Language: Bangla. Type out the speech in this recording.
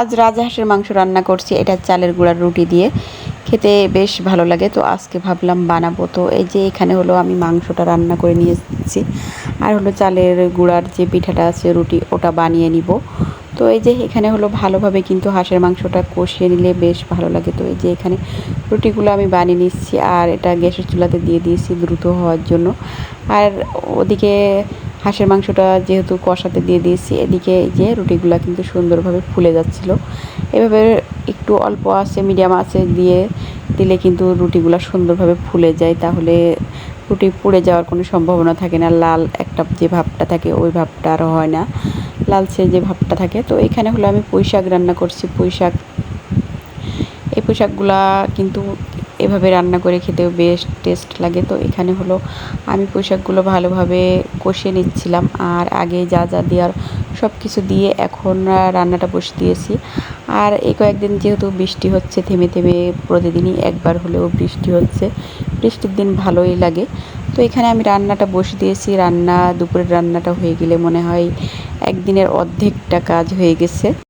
আজ রাজহাঁসের মাংস রান্না করছি, এটা চালের গুঁড়ার রুটি দিয়ে। খেতে বেশ ভালো লাগে, তো আজকে ভাবলাম বানাবো। তো এই যে এখানে হলো আমি মাংসটা রান্না করে নিয়ে এসেছি আর হলো চালের গুঁড়ার যে পিঠাটা আছে, রুটি, ওটা বানিয়ে নিব। তো এই যে এখানে হলো ভালোভাবে কিন্তু হাঁসের মাংসটা কষিয়ে নিলে বেশ ভালো লাগে। তো এই যে এখানে রুটিগুলো আমি বানিয়ে নিচ্ছি, আর এটা গ্যাসের চুলাতে দিয়ে দিয়েছি দ্রুত হওয়ার জন্য। আর ওদিকে হাঁসের মাংসটা যেহেতু কষাতে দিয়ে দিয়েছি, এদিকে যে রুটিগুলো কিন্তু সুন্দরভাবে ফুলে যাচ্ছিল। এভাবে একটু অল্প আছে, মিডিয়াম আছে দিয়ে দিলে কিন্তু রুটিগুলো সুন্দরভাবে ফুলে যায়। তাহলে রুটি পুড়ে যাওয়ার কোনো সম্ভাবনা থাকে না। লাল একটা যে ভাবটা থাকে, ওই ভাবটা আর হয় না। লালচে যে ভাবটা থাকে। তো এখানে হলো আমি পুঁই শাক রান্না করছি। পুঁই শাক এই পুঁই শাকগুলা কিন্তু এভাবে রান্না করে খেতেও বেশ টেস্ট লাগে। তো এখানে হলো আমি পোশাকগুলো ভালোভাবে কষিয়ে নিচ্ছিলাম আর আগে যা যা দেওয়ার সব কিছু দিয়ে এখন রান্নাটা বসে দিয়েছি। আর এই কয়েকদিন যেহেতু বৃষ্টি হচ্ছে, থেমে থেমে প্রতিদিনই একবার হলেও বৃষ্টি হচ্ছে। বৃষ্টির দিন ভালোই লাগে। তো এখানে আমি রান্নাটা বসে দিয়েছি। রান্না, দুপুরের রান্নাটা হয়ে গেলে মনে হয় একদিনের অর্ধেকটা কাজ হয়ে গেছে।